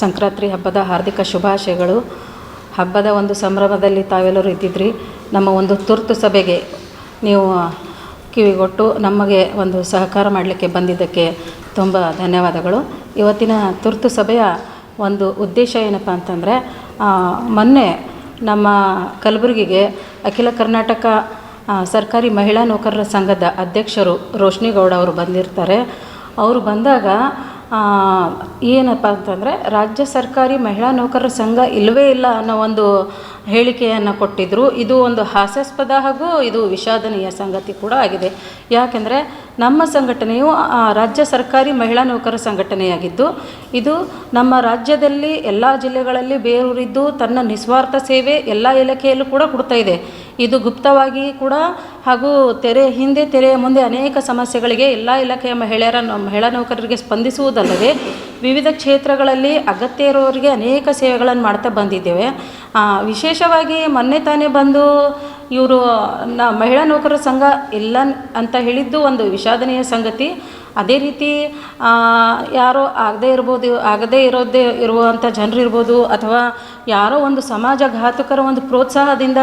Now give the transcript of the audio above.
ಸಂಕ್ರಾಂತಿ ಹಬ್ಬದ ಹಾರ್ದಿಕ ಶುಭಾಶಯಗಳು. ಹಬ್ಬದ ಒಂದು ಸಂಭ್ರಮದಲ್ಲಿ ತಾವೆಲ್ಲರೂ ಇದ್ದಿದ್ರಿ. ನಮ್ಮ ಒಂದು ತುರ್ತು ಸಭೆಗೆ ನೀವು ಕಿವಿಗೊಟ್ಟು ನಮಗೆ ಒಂದು ಸಹಕಾರ ಮಾಡಲಿಕ್ಕೆ ಬಂದಿದ್ದಕ್ಕೆ ತುಂಬ ಧನ್ಯವಾದಗಳು. ಇವತ್ತಿನ ತುರ್ತು ಸಭೆಯ ಒಂದು ಉದ್ದೇಶ ಏನಪ್ಪ ಅಂತಂದರೆ ಮೊನ್ನೆ ನಮ್ಮ ಕಲಬುರಗಿಗೆ ಅಖಿಲ ಕರ್ನಾಟಕ ಸರ್ಕಾರಿ ಮಹಿಳಾ ನೌಕರರ ಸಂಘದ ಅಧ್ಯಕ್ಷರು ರೋಶ್ನಿ ಗೌಡ ಅವರು ಬಂದಿರ್ತಾರೆ. ಅವರು ಬಂದಾಗ ಏನಪ್ಪ ಅಂತಂದರೆ ರಾಜ್ಯ ಸರ್ಕಾರಿ ಮಹಿಳಾ ನೌಕರರ ಸಂಘ ಇಲ್ಲವೇ ಇಲ್ಲ ಅನ್ನೋ ಒಂದು ಹೇಳಿಕೆಯನ್ನು ಕೊಟ್ಟಿದ್ದರು ಇದು ಒಂದು ಹಾಸ್ಯಾಸ್ಪದ ಹಾಗೂ ಇದು ವಿಷಾದನೀಯ ಸಂಗತಿ ಕೂಡ ಆಗಿದೆ. ಯಾಕೆಂದರೆ ನಮ್ಮ ಸಂಘಟನೆಯು ರಾಜ್ಯ ಸರ್ಕಾರಿ ಮಹಿಳಾ ನೌಕರರ ಸಂಘಟನೆಯಾಗಿದ್ದು, ಇದು ನಮ್ಮ ರಾಜ್ಯದಲ್ಲಿ ಎಲ್ಲ ಜಿಲ್ಲೆಗಳಲ್ಲಿ ಬೇರೂರಿದ್ದು ತನ್ನ ನಿಸ್ವಾರ್ಥ ಸೇವೆ ಎಲ್ಲ ಇಲಾಖೆಯಲ್ಲೂ ಕೂಡ ಕೊಡ್ತಾ ಇದೆ. ಇದು ಗುಪ್ತವಾಗಿ ಕೂಡ ಹಾಗೂ ತೆರೆ, ಹಿಂದೆ ತೆರೆಯ ಮುಂದೆ ಅನೇಕ ಸಮಸ್ಯೆಗಳಿಗೆ ಎಲ್ಲ ಇಲಾಖೆಯ ಮಹಿಳೆಯರ ಮಹಿಳಾ ನೌಕರರಿಗೆ ಸ್ಪಂದಿಸುವುದಲ್ಲದೆ ವಿವಿಧ ಕ್ಷೇತ್ರಗಳಲ್ಲಿ ಅಗತ್ಯ ಇರೋರಿಗೆ ಅನೇಕ ಸೇವೆಗಳನ್ನು ಮಾಡ್ತಾ ಬಂದಿದ್ದೇವೆ. ವಿಶೇಷವಾಗಿ ಮೊನ್ನೆ ತಾನೇ ಬಂದು ಇವರು, ನ, ಮಹಿಳಾ ನೌಕರರ ಸಂಘ ಇಲ್ಲ ಅಂತ ಹೇಳಿದ್ದು ಒಂದು ವಿಷಾದನೀಯ ಸಂಗತಿ. ಅದೇ ರೀತಿ ಯಾರೋ ಆಗದೇ ಇರ್ಬೋದು, ಆಗದೇ ಇರೋದೇ ಇರುವಂಥ ಜನರು ಇರ್ಬೋದು ಅಥವಾ ಯಾರೋ ಒಂದು ಸಮಾಜ ಘಾತುಕರ ಒಂದು ಪ್ರೋತ್ಸಾಹದಿಂದ